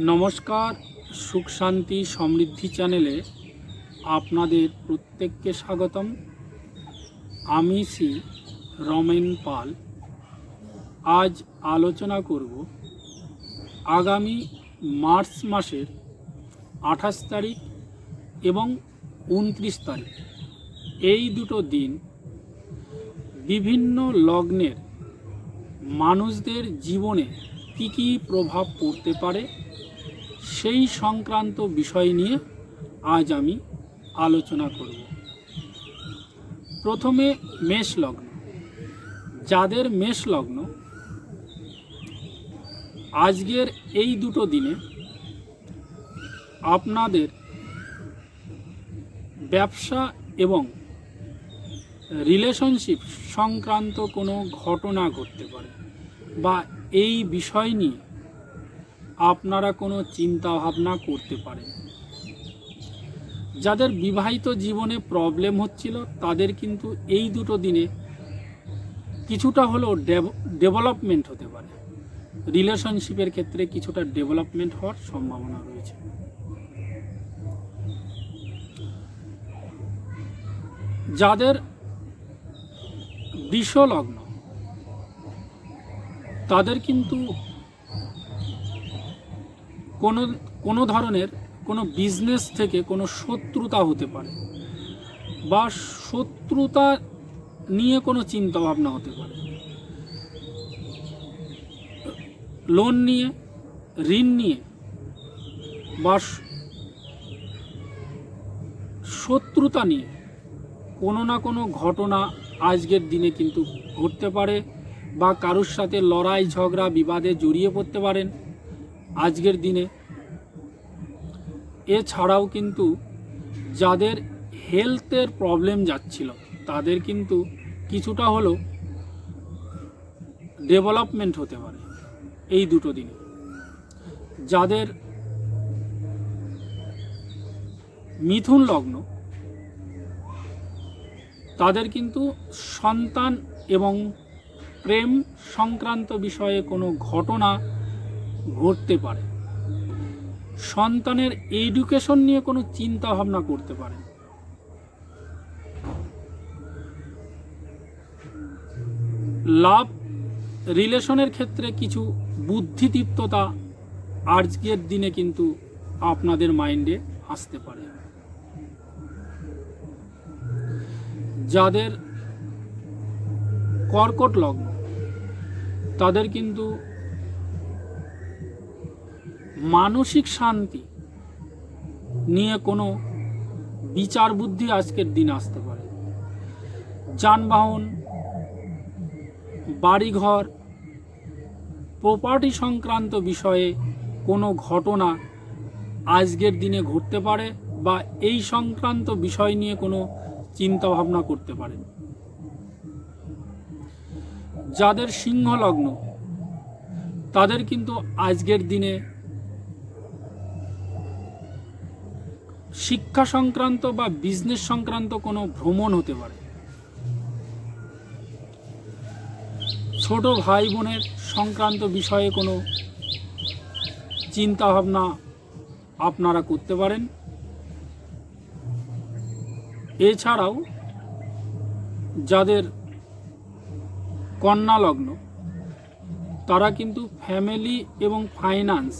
নমস্কার, সুখ শান্তি সমৃদ্ধি চ্যানেলে আপনাদের প্রত্যেককে স্বাগতম। আমি শ্রী রমেন পাল। আজ আলোচনা করব আগামী মার্চ মাসের আঠাশ তারিখ এবং উনত্রিশ তারিখ। এই দুটো দিন বিভিন্ন লগ্নের মানুষদের জীবনে কী কী প্রভাব পড়তে পারে সেই সংক্রান্ত বিষয় নিয়ে আজ আমি আলোচনা করব। প্রথমে মেষ লগ্ন। যাদের মেষ লগ্ন, আজকের এই দুটো দিনে আপনাদের ব্যবসা এবং রিলেশনশিপ সংক্রান্ত কোনো ঘটনা ঘটতে পারে বা এই বিষয় নিয়ে আপনারা কোনো চিন্তা ভাবনা করতে পারেন। যাদের বিবাহিত জীবনে প্রবলেম হচ্ছিল, তাদের কিন্তু এই দুটো দিনে কিছুটা হলেও ডেভেলপমেন্ট হতে পারে। রিলেশনশিপের ক্ষেত্রে কিছুটা ডেভেলপমেন্ট হওয়ার সম্ভাবনা রয়েছে। যাদের বৃষ লগ্ন তাদের কিন্তু কোনো কোনো ধরনের কোনো বিজনেস থেকে কোনো শত্রুতা হতে পারে বা শত্রুতা নিয়ে কোনো চিন্তা ভাবনা হতে পারে। লোন নিয়ে, ঋণ নিয়ে বা শত্রুতা নিয়ে কোনো না কোনো ঘটনা আজকের দিনে কিন্তু ঘটতে পারে। বা কারোর সাথে লড়াই, ঝগড়া, বিবাদে জড়িয়ে পড়তে পারেন। আজকের দিনে এছাড়াও কিন্তু যাদের হেলথের প্রবলেম যাচ্ছিল, তাদের কিন্তু কিছুটা হলেও ডেভেলপমেন্ট হতে পারে এই দুটো দিনে। যাদের মিথুন লগ্ন, তাদের কিন্তু সন্তান এবং প্রেম সংক্রান্ত বিষয়ে কোনো ঘটনা ঘটতে পারে। সন্তানের এডুকেশন নিয়ে কোনো চিন্তা ভাবনা করতে পারে। লাভ রিলেশনের ক্ষেত্রে কিছু বুদ্ধিদীপ্ততা আজকের দিনে কিন্তু আপনাদের মাইন্ডে আসতে পারে। যাদের কর্কট লগ্ন তাদের কিন্তু মানসিক শান্তি নিয়ে কোনো বিচার বুদ্ধি আজকের দিন আসতে পারে। যানবাহন, বাড়িঘর প্রপার্টি সংক্রান্ত বিষয়ে কোনো ঘটনা আজকের দিনে ঘটতে পারে বা এই সংক্রান্ত বিষয় নিয়ে কোনো চিন্তা ভাবনা করতে পারেন যাদের সিংহ লগ্ন তাদের কিন্তু আজকের দিনে শিক্ষা সংক্রান্ত বা বিজনেস সংক্রান্ত কোনো ভ্রমণ হতে পারে। ছোট ভাই বোনের সংক্রান্ত বিষয়ে কোনো চিন্তা ভাবনা আপনারা করতে পারেন। এছাড়াও যাদের কন্যা লগ্ন তারা কিন্তু ফ্যামিলি এবং ফাইন্যান্স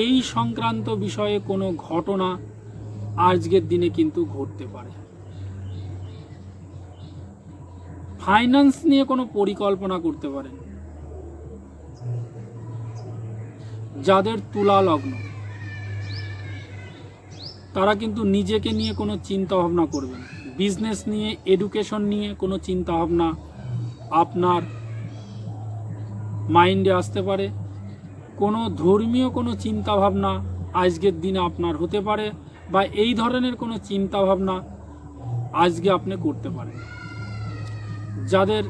এই সংক্রান্ত বিষয়ে কোনো ঘটনা আজকের দিনে কিন্তু ঘটতে পারে। ফাইন্যান্স নিয়ে কোনো পরিকল্পনা করতে পারেন। যাদের তুলা লগ্ন তারা কিন্তু নিজেকে নিয়ে কোনো চিন্তা ভাবনা করবেন বিজনেস নিয়ে, এডুকেশন নিয়ে কোনো চিন্তা ভাবনা আপনার মাইন্ডে আসতে পারে। কোনো ধর্মীয় কোনো চিন্তা ভাবনা আজকের দিনে আপনার হতে পারে বা এই ধরনের কোনো চিন্তা ভাবনা আজকে আপনি করতে পারেন। যাদের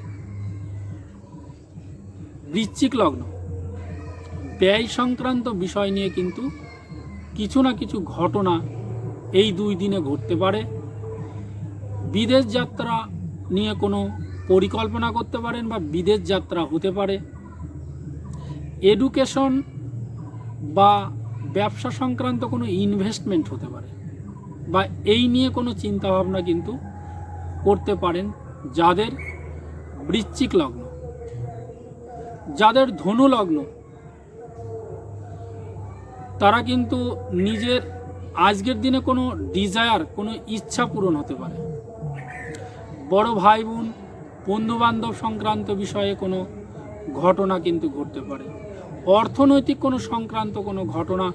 বৃশ্চিক লগ্ন, ব্যয় সংক্রান্ত বিষয় নিয়ে কিন্তু কিছু না কিছু ঘটনা এই দুই দিনে ঘটতে পারে। বিদেশ যাত্রা নিয়ে কোনো পরিকল্পনা করতে পারেন বা বিদেশ যাত্রা হতে পারে। এডুকেশন বা ব্যবসা সংক্রান্ত কোনো ইনভেস্টমেন্ট হতে পারে বা এই নিয়ে কোনো চিন্তাভাবনা কিন্তু করতে পারেন যাদের বৃশ্চিক লগ্ন, যাদের ধনু লগ্ন। তারা কিন্তু নিজের আজকের দিনে কোনো ডিজায়ার কোনো ইচ্ছা পূরণ হতে পারে। বড় ভাই বোন বন্ধু বান্ধব সংক্রান্ত বিষয়ে কোনো ঘটনা কিন্তু ঘটতে পারে। অর্থনৈতিক কোনো সংক্রান্ত কোনো ঘটনা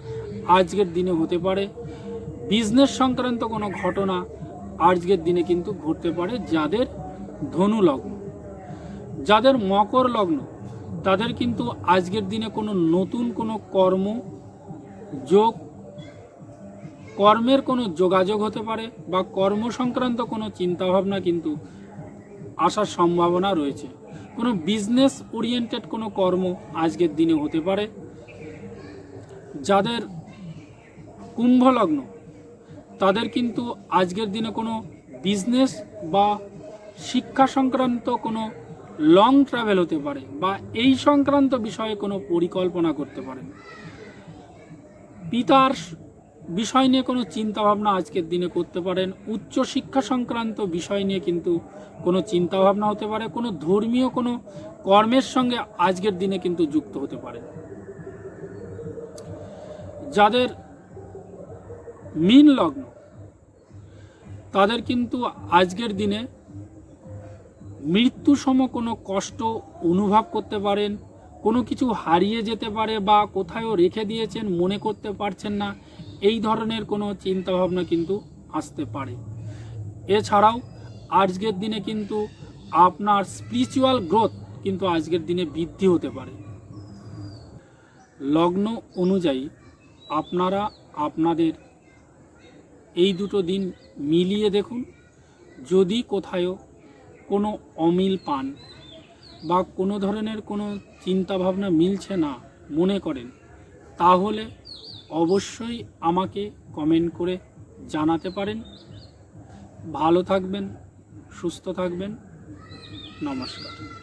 আজকের দিনে হতে পারে। বিজনেস সংক্রান্ত কোনো ঘটনা আজকের দিনে কিন্তু ঘটতে পারে যাদের ধনু লগ্ন। যাদের মকর লগ্ন, তাদের কিন্তু আজকের দিনে কোনো নতুন কোনো কর্ম যোগ, কর্মের কোনো যোগাযোগ হতে পারে বা কর্ম সংক্রান্ত কোনো চিন্তাভাবনা কিন্তু আসার সম্ভাবনা রয়েছে। কোনো বিজনেস ওরিয়েন্টেড কোনো কর্ম আজকের দিনে হতে পারে, যাদের কুম্ভ লগ্ন তাদের কিন্তু আজকের দিনে কোনো বিজনেস বা শিক্ষা সংক্রান্ত কোনো লং ট্রাভেল হতে পারে বা এই সংক্রান্ত বিষয়ে কোনো পরিকল্পনা করতে পারেন। পিতার বিষয় নিয়ে কোনো চিন্তাভাবনা আজকের দিনে করতে পারেন। উচ্চ শিক্ষা সংক্রান্ত বিষয় নিয়ে কিন্তু কোনো চিন্তাভাবনা হতে পারে। কোনো ধর্মীয়, কোনো কর্মের সঙ্গে আজকের দিনে কিন্তু যুক্ত হতে পারে যাদের মিন লগ্ন, তাদের কিন্তু আজকের দিনে মৃত্যুসম কোনো কষ্ট অনুভব করতে পারেন। কোনো কিছু হারিয়ে যেতে পারে বা কোথায়ও রেখে দিয়েছেন, মনে করতে পারছেন না। এই ধরনের কোনো চিন্তাভাবনা কিন্তু আসতে পারে। এছাড়াও, আজকের দিনে কিন্তু আপনার স্পিরিচুয়াল গ্রোথ কিন্তু আজকের দিনে বৃদ্ধি হতে পারে। লগ্ন অনুযায়ী আপনারা আপনাদের এই দুটো দিন মিলিয়ে দেখুন। যদি কোথায়ও কোনো অমিল পান বা কোনো ধরনের কোনো চিন্তাভাবনা মিলছে না মনে করেন, তাহলে অবশ্যই আমাকে কমেন্ট করে জানাতে পারেন। ভালো থাকবেন সুস্থ থাকবেন। নমস্কার।